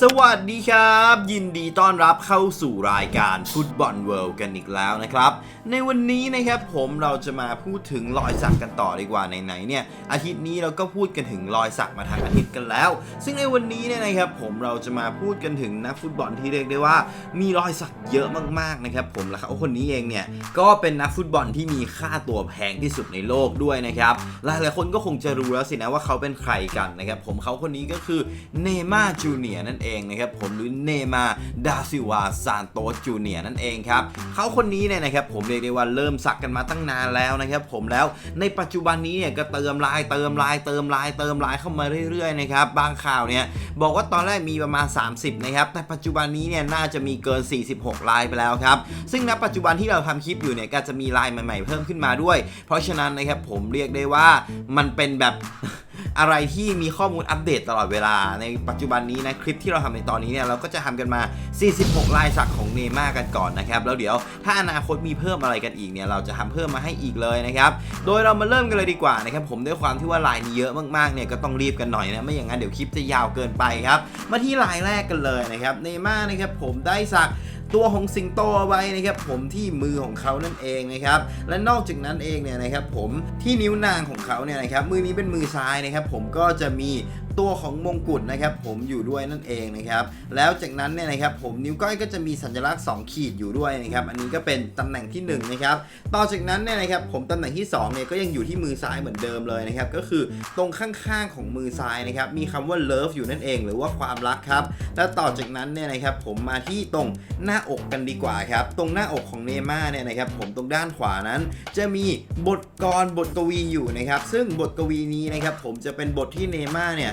สวัสดีครับ ยินดีต้อนรับเข้าสู่รายการฟุตบอลเวิลด์กันอีกแล้วนะครับ ในวันนี้นะครับผมเราจะมาพูดถึงรอยสักกันต่อดีกว่าไหนๆเนี่ยอาทิตย์นี้เราก็พูดกันถึงรอยสักมาทางอาทิตย์กันแล้ว ซึ่งในวันนี้เนี่ยนะครับผมเราจะมาพูดกันถึงนักฟุตบอลที่เรียกได้ว่า มีรอยสักเยอะมากๆนะครับผมและเขาคนนี้เองเนี่ยก็เป็นนักฟุตบอลที่มีค่าตัวแพงที่สุดในโลกด้วยนะครับหลายๆคนก็คงจะรู้แล้วสินะว่าเขาเป็นใครกันนะครับผมเขาคนนี้ก็คือเนม่าจูเนียนั่นเองนะครับผมหรือเนมาดาซิวาซานโตจูเนียนั่นเองครับเขาคนนี้เนี่ยนะครับผมเรียกได้ว่าเริ่มสักกันมาตั้งนานแล้วนะครับผมแล้วในปัจจุบันนี้เนี่ยก็เติมลายเติมลายเติมลายเติมลายเข้ามาเรื่อยๆนะครับบางข่าวเนี่ยบอกว่าตอนแรกมีประมาณ 30นะครับแต่ปัจจุบันนี้เนี่ยน่าจะมีเกิน 46 ลายไปแล้วครับซึ่งณปัจจุบันที่เราทำคลิปอยู่เนี่ยก็จะมีลายใหม่ๆเพิ่มขึ้นมาด้วย เพราะฉะนั้นนะครับผมเรียกได้ว่ามันเป็นแบบ อะไรที่มีข้อมูลอัปเดตตลอดเวลา ในปัจจุบันนี้นะคลิปที่เราทำในตอนนี้เนี่ยเราก็จะทำกันมา 46 ลายสักของเนม่ากันก่อนนะครับแล้วเดี๋ยวถ้าอนาคตมีเพิ่มอะไรกันอีกเนี่ยเราจะทำเพิ่มมาให้อีกเลยนะครับโดยเรามาเริ่มกันเลยดีกว่านะครับผมด้วยความที่ว่าลายนี้เยอะมากๆเนี่ยก็ต้องรีบกันหน่อยนะไม่อย่างนั้นเดี๋ยวคลิปจะยาวเกินไปครับมาที่ลายแรกกันเลยนะครับเนม่านะครับผมได้สัก ตัวของสิงโตเอาไว้นะครับผมที่มือของเขานั่นเองนะครับและนอกจากนั้นเองเนี่ยนะครับผมที่นิ้วนางของเขาเนี่ยนะครับมือนี้เป็นมือซ้ายนะครับผมก็จะมี ตัวของมงกุฎนะครับผมอยู่ด้วยนั่นเองนะครับแล้วจากนั้นเนี่ยนะครับผมนิ้วก้อยก็จะมีสัญลักษณ์ 2 ขีดอยู่ด้วยนะครับอันนี้ก็เป็นตำแหน่งที่1นะครับต่อจากนั้นเนี่ยนะครับผมตำแหน่งที่2เนี่ยก็ยังอยู่ที่มือซ้ายเหมือนเดิมเลยนะครับก็คือตรงข้างๆของมือซ้ายนะครับมีคำว่า love อยู่นั่นเอง หรือว่าความรักครับแล้วต่อจากนั้นเนี่ยนะครับผมมาที่ตรงหน้าอกกันดีกว่าครับตรงหน้าอกของเนม่าเนี่ยนะครับผมตรงด้านขวานั้น จะมีบทกรบทกวีอยู่นะครับซึ่งบทกวีนี้นะครับผมจะเป็นบทที่เนม่าเนี่ย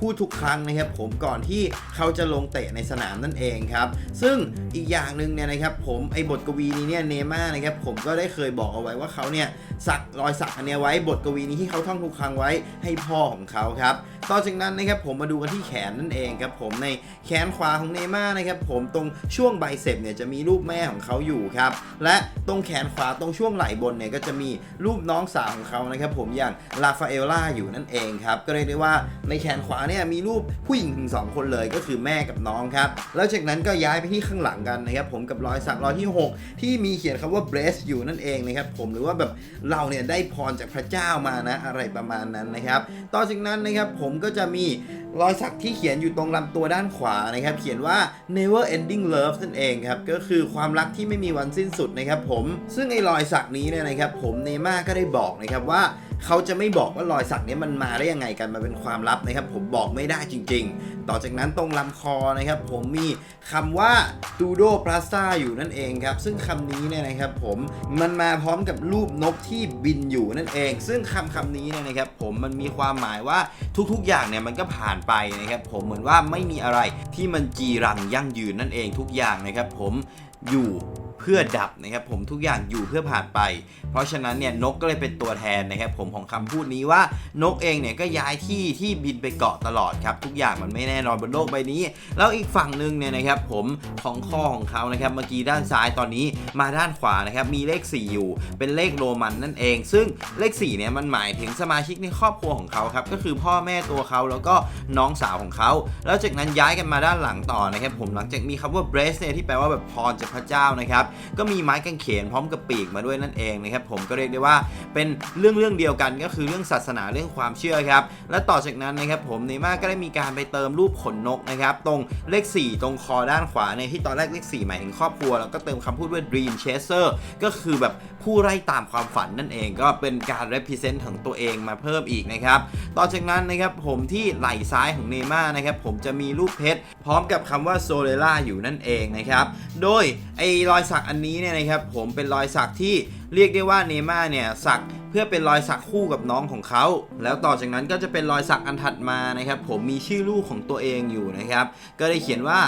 พูดทุกครั้งนะครับผมก่อนที่เขาจะลงเตะในสนามนั่นเองครับซึ่งอีกอย่างหนึ่งเนี่ยนะครับผมไอ้บทกวีนี้เนี่ยเนม่านะครับผมก็ได้เคยบอกเอาไว้ว่าเขาเนี่ยสักรอยสักอันเนี้ยไว้บทกวีนี้ที่เขาท่องทุกครั้งไว้ให้พ่อของเขาครับต่อจากนั้นนะครับผมมาดูกันที่แขนนั่นเองครับผมในแขนขวาของเนม่านะครับผมตรงช่วงไบเซปเนี่ยจะมีรูปแม่ของเขาอยู่ครับและตรงแขนขวาตรงช่วงไหล่บนเนี่ยก็จะมีรูปน้องสาวของเขานะครับผมอย่างลาฟาเอลล่าอยู่นั่นเองครับก็เรียกได้ว่าในแขนขวาเนี่ยมีรูปผู้หญิงถึงสองคนเลยก็คือแม่กับน้องครับแล้วจากนั้นก็ย้ายไปที่ข้างหลังกันนะครับผมกับรอยสักรอยที่ 6 ที่มีเขียนคำว่า bless อยู่นั่นเองนะครับผมหรือว่าแบบเราเนี่ยได้พรจากพระเจ้ามานะอะไรประมาณนั้นนะครับต่อจากนั้นนะครับผมก็จะมีรอยสักที่เขียนอยู่ตรงลำตัวด้านขวานะครับ เขียนว่า never ending love นั่นเองครับก็คือความรักที่ไม่มีวันสิ้นสุดนะครับผมซึ่งไอ้รอยสักนี้เนี่ยนะครับผมเนม่าก็ได้บอกนะครับว่า เขาจะไม่บอกว่ารอยสักนี้มันมาได้ยังไงกันมาเป็นความลับนะครับ ผมบอกไม่ได้จริง ๆ ต่อจากนั้นตรงลำคอนะครับ ผมมีคำว่า dudo plaza อยู่นั่นเองครับ ซึ่งคำนี้เนี่ยนะครับ ผมมันมาพร้อมกับรูปนกที่บินอยู่นั่นเอง ซึ่งคำคำนี้เนี่ยนะครับ ผมมันมีความหมายว่าทุกๆ อย่างเนี่ยมันก็ผ่านไปนะครับ ผมเหมือนว่าไม่มีอะไรที่มันจีรังยั่งยืนนั่นเองทุกอย่างนะครับ ผมอยู่ เพื่อดับนะครับผมทุกอย่างอยู่เพื่อผ่านไป เพราะฉะนั้นเนี่ยนกก็เลยเป็นตัวแทนนะครับผมของคำพูดนี้ว่านกเองเนี่ยก็ย้ายที่ที่บินไปเกาะตลอดครับทุกอย่างมันไม่แน่นอนบนโลกใบนี้ แล้วอีกฝั่งหนึ่งเนี่ยนะครับผมของข้อของเขานะครับเมื่อกี้ด้านซ้ายตอนนี้มาด้านขวานะครับมีเลข 4 อยู่ เป็นเลขโรมันนั่นเอง ซึ่งเลข4เนี่ยมันหมายถึงสมาชิกในครอบครัวของเขาครับก็คือพ่อแม่ตัวเขาแล้วก็น้องสาวของเขา แล้วจากนั้นย้ายกันมาด้านหลังต่อนะครับผมหลังจากมีคำว่า bless เนี่ยที่แปลว่าแบบพรจากพระเจ้านะครับก็มีไม้กางเขนพร้อมกับปีกมาด้วยนั่นเองนะครับผมก็เรียกได้ว่าเป็นเรื่องเรื่องเดียวกันก็คือเรื่องศาสนาเรื่องความเชื่อครับและต่อจากนั้นนะครับผมเนม่าก็ได้มีการไปเติมรูปขนนกนะครับตรงเลข 4 ตรงคอด้านขวาในที่ตอนแรกเลข 4 หมายถึงครอบครัว แล้วก็เติมคำพูดว่า dream chaser ก็คือแบบผู้ไล่ตามความฝันนั่นเอง ก็เป็นการ represent ของตัวเองมาเพิ่มอีกนะครับต่อจากนั้นนะครับผมที่ไหล่ซ้ายของเนม่านะครับผมจะมีรูปเพชรพร้อมกับคำว่าโซเลล่าอยู่นั่นเองนะครับโดยไอ้รอยสักอันนี้เนี่ยนะครับผมเป็นรอยสักที่เรียกได้ว่าเนม่าเนี่ยสักเพื่อเป็นรอยสักคู่กับน้องของเขา แล้วต่อจากนั้นก็จะเป็นรอยสักอันถัดมานะครับผมมีชื่อลูกของตัวเองอยู่นะครับ ก็ได้เขียนว่า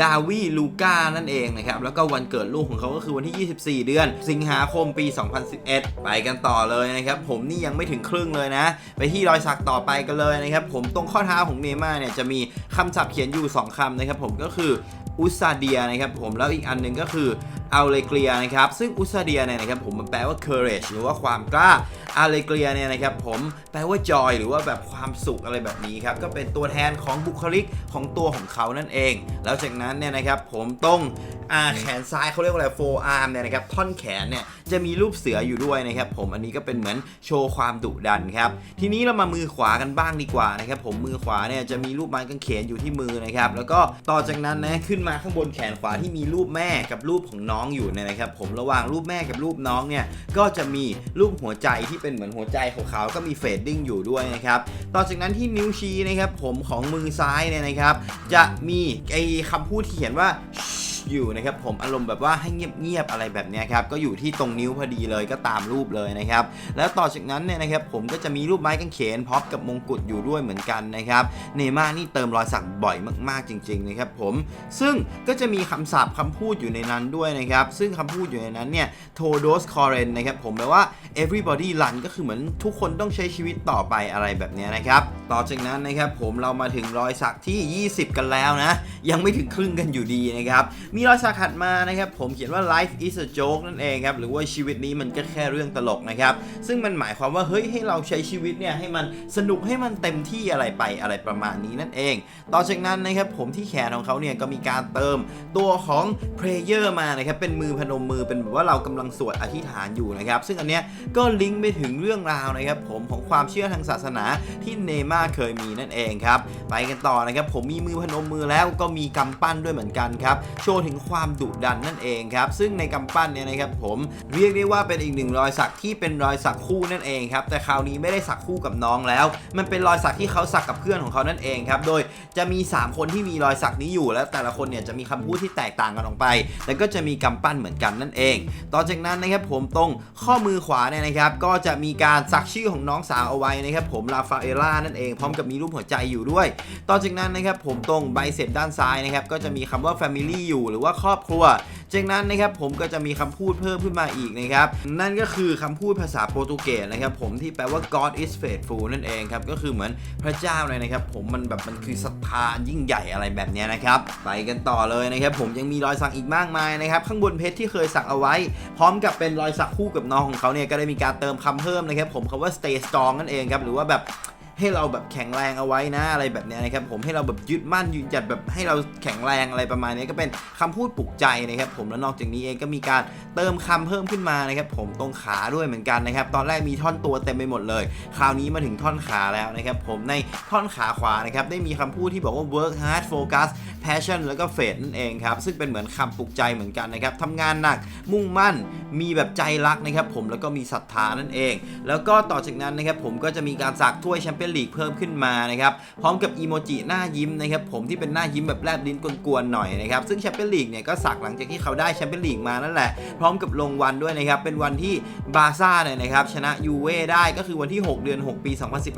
ดาวีลูก้านั่นเองนะครับ แล้วก็วันเกิดลูกของเขาก็คือวันที่ 24 เดือน สิงหาคมปี 2011 ไปกันต่อเลยนะครับ ผมนี่ยังไม่ถึงครึ่งเลยนะ ไปที่รอยสักต่อไปกันเลยนะครับ ผมตรงข้อเท้าของเนม่าเนี่ยจะมีคำศัพท์เขียนอยู่ 2คำนะครับ ผมก็คืออุซาเดียนะครับผมแล้วอีกอันหนึ่งก็คือ อาเลเกียนะครับ ซึ่งอุซาเดียเนี่ยนะครับผมมันแปลว่า courage หรือว่าความกล้าอาเลเกรียเนี่ยนะครับผมแปลว่าจอยหรือว่าแบบความสุขอะไรแบบนี้ครับ ก็เป็นตัวแทนของบุคลิกของตัวของเขานั่นเอง แล้วจากนั้นเนี่ยนะครับผมตรง อ่าแขนซ้ายเขาเรียกว่าอะไรโฟอาร์มเนี่ยนะครับท่อนแขนเนี่ยจะมีรูปเสืออยู่ด้วยนะครับผมอันนี้ก็เป็นเหมือนโชว์ความดุดันครับทีนี้เรามามือขวากันบ้างดีกว่านะครับผมมือขวาเนี่ยจะมีรูปไม้กางเขนอยู่ที่มือนะครับแล้วก็ต่อจากนั้นนะขึ้นมาข้างบนแขนขวาที่มีรูปแม่กับรูปของน้องอยู่เนี่ยนะครับผมระหว่างรูปแม่กับรูปน้องเนี่ยก็จะมีรูปหัวใจที่เป็นเหมือนหัวใจขาวๆก็มีเฟดดิ้งอยู่ด้วยนะครับต่อจากนั้นที่นิ้วชี้นะครับผมของมือซ้ายเนี่ยนะครับจะมีไอ้คำพูดที่เขียนว่า อยู่นะครับผมอารมณ์แบบว่าให้เงียบๆอะไรแบบนี้ครับก็อยู่ที่ตรงนิ้วพอดีเลยก็ตามรูปเลยนะครับแล้วต่อจากนั้นเนี่ยนะครับผมก็จะมีรูปไม้กางเขนพร้อมกับมงกุฎอยู่ด้วยเหมือนกันนะครับเนม่านี่เติมรอยสักบ่อยมากๆจริงๆนะครับผมซึ่งก็จะมีคำศัพท์คำพูดอยู่ในนั้นด้วยนะครับซึ่งคำพูดอยู่ในนั้นเนี่ยโทโดสคอเรนนะครับผมแปลว่า everybody run ก็คือเหมือนทุกคนต้องใช้ชีวิตต่อไปอะไรแบบนี้นะครับต่อจากนั้นนะครับผมเรามาถึงรอยสักที่ 20 กันแล้วนะยังไม่ถึงครึ่งกันอยู่ดีนะครับมีรอยสักถัดมานะครับผมเขียนว่า life is a joke นั่นเองครับหรือว่าชีวิตนี้มันก็แค่เรื่องตลกนะครับ ซึ่งมันหมายความว่าเฮ้ยให้เราใช้ชีวิตเนี่ยให้มันสนุกให้มันเต็มที่อะไรไปอะไรประมาณนี้นั่นเอง ต่อจากนั้นนะครับผมที่แขนของเขาเนี่ยก็มีการเติมตัวของ prayer มานะครับเป็นมือพนมมือเป็นแบบว่าเรากำลังสวดอธิษฐานอยู่นะครับ ซึ่งอันเนี้ยก็ลิงก์ไปถึงเรื่องราวนะครับผมของความเชื่อทางศาสนาที่เนม่าเคยมีนั่นเองครับไปกันต่อนะครับผมมีมือพนมมือแล้วก็มีกำปั้นด้วยเหมือนกันครับโชว์ถึงความดุดันนั่นเองครับ ซึ่งในกำปั้นเนี่ยนะครับผมเรียกได้ว่าเป็นอีกหนึ่งรอยสักที่เป็นรอยสักคู่นั่นเองครับแต่คราวนี้ไม่ได้สักคู่กับน้องแล้ว มันเป็นรอยสักที่เขาสักกับเพื่อนของเขานั่นเองครับโดยจะมี 3 คนที่มีรอยสักนี้อยู่ แล้วแต่ละคนเนี่ยจะมีคำพูดที่แตกต่างกันออกไป แล้วก็จะมีกำปั้นเหมือนกันนั่นเอง ต่อจากนั้นนะครับผมตรงข้อมือขวาเนี่ยนะครับก็จะมีการสักชื่อของน้องสาวเอาไว้นะครับผมลาฟาเอล่านั่นเองพร้อมกับมีรูปหัวใจอยู่ด้วย ต่อจากนั้นนะครับผมตรงใบเสร็จด้านซ้ายนะครับก็จะมีคำว่า family อยู่หรือว่าครอบครัว จากนั้นนะครับผมก็จะมีคำพูดเพิ่มขึ้นมาอีกนะครับ นั่นก็คือคำพูดภาษาโปรตุเกสนะครับผมที่แปลว่า God is faithful นั่นเองครับ ก็คือเหมือนพระเจ้าเลยนะครับ ผมมันแบบมันคือศรัทธายิ่งใหญ่อะไรแบบนี้นะครับ ไปกันต่อเลยนะครับ ผมยังมีรอยสักอีกมากมายนะครับ ข้างบนเพชรที่เคยสักเอาไว้ พร้อมกับเป็นรอยสักคู่กับน้องของเขาเนี่ยก็ได้มีการเติมคำเพิ่มนะครับ ผมคำว่า stay strong นั่นเองครับหรือว่าแบบ ให้เราแบบแข็งแรงเอาไว้นะอะไรแบบนี้นะครับผมให้เราแบบยึดมั่นยืนหยัดแบบให้เราแข็งแรงอะไรประมาณนี้ก็เป็นคำพูดปลุกใจนะครับผมแล้วนอกจากนี้เองก็มีการเติมคำเพิ่มขึ้นมานะครับผมตรงขาด้วยเหมือนกันนะครับตอนแรกมีท่อนตัวเต็มไปหมดเลย คราวนี้มาถึงท่อนขาแล้วนะครับผมในท่อนขาขวานะครับได้มีคำพูดที่บอกว่า work hard focus passion แล้วก็ faith นั่นเองครับซึ่งเป็นเหมือนคำปลุกใจเหมือนกันนะครับทำงานหนักมุ่งมั่นมีแบบใจรักนะครับผมแล้วก็มีศรัทธานั่นเอง แล้วก็ต่อจากนั้นนะครับผมก็จะมีการสักถ้วยแชมเปี้ยนลีกเพิ่มขึ้นมานะครับพร้อมกับอีโมจิหน้ายิ้มนะครับผมที่เป็นหน้ายิ้มแบบแลบลิ้นกวนๆหน่อยนะครับซึ่งแชมเปี้ยนลีกเนี่ยก็สักหลังจากที่เขาได้แชมเปี้ยนลีกมานั่นแหละ พร้อมกับลงวันด้วยนะครับเป็นวันที่บาร์ซ่าเนี่ยนะครับชนะยูเว่ได้ก็คือวันที่ 6 เดือน 6 ปี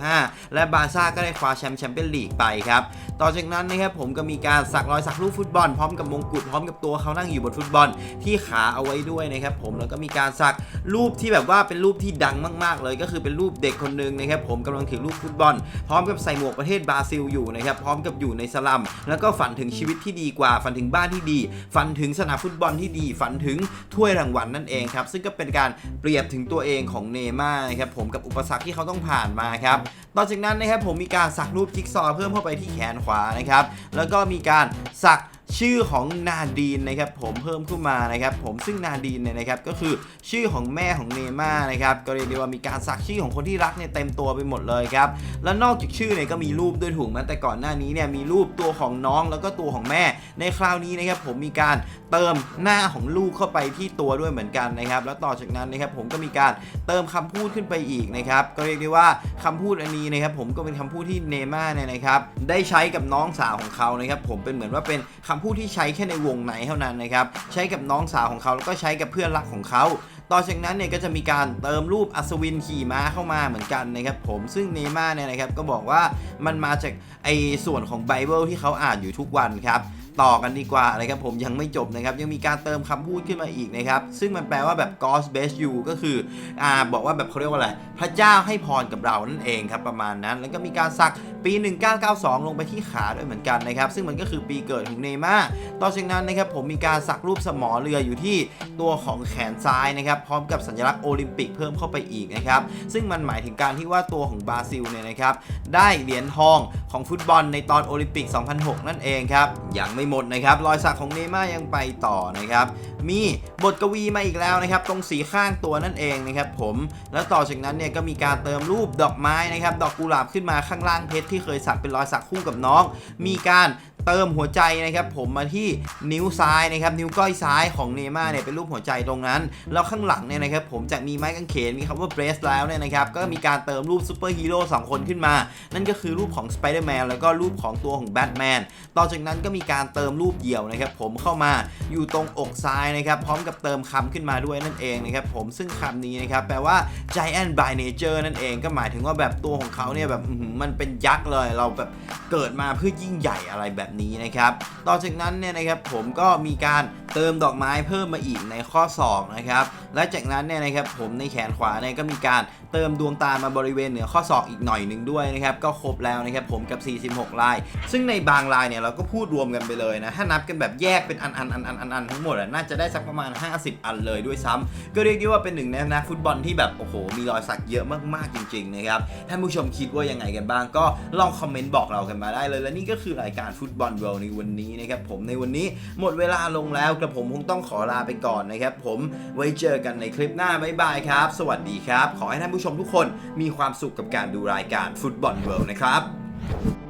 2015 และบาร์ซ่าก็ได้คว้าแชมป์แชมเปี้ยนลีกไปครับต่อจากนั้นนะครับผมก็มีการสักรอยสักรูปฟุตบอลพร้อมกับมงกุฎพร้อมกับตัวเขานั่งอยู่บนฟุตบอลที่ขาเอาไว้ด้วยนะครับผมแล้วก็มีการสักรูปที่แบบว่าเป็นรูปที่ดังมาก ๆ เลย ก็คือเป็นรูปเด็กคนหนึ่งนะครับผมกำลังถือรูปฟุตบอล พร้อมกับใส่หมวกประเทศบราซิลอยู่นะครับพร้อมกับอยู่ในสลัม แล้วก็ฝันถึงชีวิตที่ดีกว่า ฝันถึงบ้านที่ดี ฝันถึงสนามฟุตบอลที่ดี ฝันถึงถ้วยรางวัลนั่นเองครับซึ่งก็เป็นการเปรียบถึงตัวเองของเนย์ม่าร์ครับผมกับอุปสรรคที่เขาต้องผ่านมาครับต่อจากนั้นนะครับผมมีการสักรูปจิ๊กซอว์เพิ่มเข้าไปที่แขนขวานะครับแล้วก็มีการสัก ชื่อของนาดีนนะครับผมเพิ่มขึ้นมานะครับผมซึ่งนาดีนเนี่ยนะครับก็คือชื่อของแม่ของเนม่านะครับก็เรียกได้ว่ามีการสักชื่อของคนที่รักเนี่ยเต็มตัวไปหมดเลยครับแล้วนอกจากชื่อเนี่ยก็มีรูปด้วยถูกไหมแต่ก่อนหน้านี้เนี่ยมีรูปตัวของน้องแล้วก็ตัวของแม่ ในคราวนี้นะครับผมมีการเติมหน้าของลูกเข้าไปที่ตัวด้วยเหมือนกันนะครับ แล้วต่อจากนั้นนะครับผมก็มีการเติมคำพูดขึ้นไปอีกนะครับก็เรียกได้ว่าคำพูดอันนี้นะครับผมก็เป็นคำพูดที่เนม่าเนี่ยนะครับได้ใช้กับน้องสาวของเขานะครับผมเป็นเหมือนว่าเป็นคำพูดที่ใช้แค่ในวงในเท่านั้นนะครับใช้กับน้องสาวของเขาแล้วก็ใช้กับเพื่อนรักของเขาต่อจากนั้นเนี่ยก็จะมีการเติมรูปอัศวินขี่ม้าเข้ามาเหมือนกันนะครับผมซึ่งเนม่าเนี่ยนะครับก็บอกว่ามันมาจากไอ้ส่วนของไบเบิลที่เขาอ่านอยู่ทุกวันครับ ต่อกันดีกว่านะครับผมยังไม่จบนะครับยังมีการเติมคำพูดขึ้นมาอีกนะครับซึ่งมันแปลว่าแบบ God bless you ก็คืออ่าบอกว่าแบบเขาเรียกว่าอะไรพระเจ้าให้พรกับเรานั่นเองครับประมาณนั้น แล้วก็มีการสักปี 1992 ลงไปที่ขาด้วยเหมือนกันนะครับซึ่งมันก็คือปีเกิดของเนย์มาต่อจากนั้นนะครับผมมีการสักรูปสมอเรืออยู่ที่ตัวของแขนซ้ายนะครับพร้อมกับสัญลักษณ์โอลิมปิกเพิ่มเข้าไปอีกนะครับซึ่งมันหมายถึงการที่ว่าตัวของบราซิลเนี่ยนะครับได้เหรียญทองของฟุตบอลในตอนโอลิมปิก 2006 นั่นเองครับยังไม่หมดนะครับรอยสักของเนม่ายังไปต่อนะครับมีบทกวีมาอีกแล้วนะครับตรงสีข้างตัวนั่นเองนะครับผมแล้วต่อจากนั้นเนี่ยก็มีการเติมรูปดอกไม้นะครับดอกกุหลาบขึ้นมาข้างล่างเพชรที่เคยสักเป็นรอยสักคู่กับน้อง มีการ เติมหัวใจนะครับผมมาที่นิ้วซ้ายนะครับนิ้วก้อยซ้ายของเนม่าเนี่ยเป็นรูปหัวใจตรงนั้น แล้วข้างหลังเนี่ยนะครับผมจากมีไม้กางเขนมีคำว่าเบรสแล้วเนี่ยนะครับก็มีการเติมรูปซูเปอร์ฮีโร่สองคนขึ้นมา นั่นก็คือรูปของสไปเดอร์แมนแล้วก็รูปของตัวของแบทแมนต่อจากนั้นก็มีการเติมรูปเดี่ยวนะครับผมเข้ามาอยู่ตรงอกซ้ายนะครับพร้อมกับเติมคำขึ้นมาด้วยนั่นเองนะครับผมซึ่งคำนี้นะครับแปลว่า giant by nature นั่นเองก็หมายถึงว่าแบบตัวของเขาเนี่ยแบบมันเป็นยักษ์เลย เราแบบเกิดมาเพื่อยิ่งใหญ่อะไรแบบนี้นะครับ ต่อจากนั้นเนี่ยนะครับผมก็มีการเติมดอกไม้เพิ่มมาอีกในข้อ2นะครับ และจากนั้นเนี่ยนะครับผมในแขนขวาเนี่ยก็มีการเติมดวงตามาบริเวณเหนือข้อศอกอีกหน่อยหนึ่งด้วยนะครับก็ครบแล้วนะครับผมกับ 46 ลาย ซึ่งในบางลายเนี่ยเราก็พูดรวมกันไปเลยนะถ้านับกันแบบแยกเป็นอันอันอันอันอันอันทั้งหมดน่าจะได้สักประมาณ 50 อันเลยด้วยซ้ำก็เรียกได้ว่าเป็นหนึ่งในนักฟุตบอลที่แบบโอ้โหมีรอยสักเยอะมากๆจริงๆนะครับท่านผู้ชมคิดว่ายังไงกันบ้าง ก็ลองคอมเมนต์บอกเรากันมาได้เลย และนี่ก็คือรายการฟุตบอลเวิลด์ในวันนี้นะครับผมในวันนี้หมดเวลาลงแล้วกระผมคงต้องขอลาไปก่อนนะครับผมไว้เจอกันในคลิปหน้าบ๊ายบายครับ สวัสดีครับ ขอให้ท่านผู้ชมทุกคนมีความสุขกับการดูรายการฟุตบอลเวิลด์นะครับ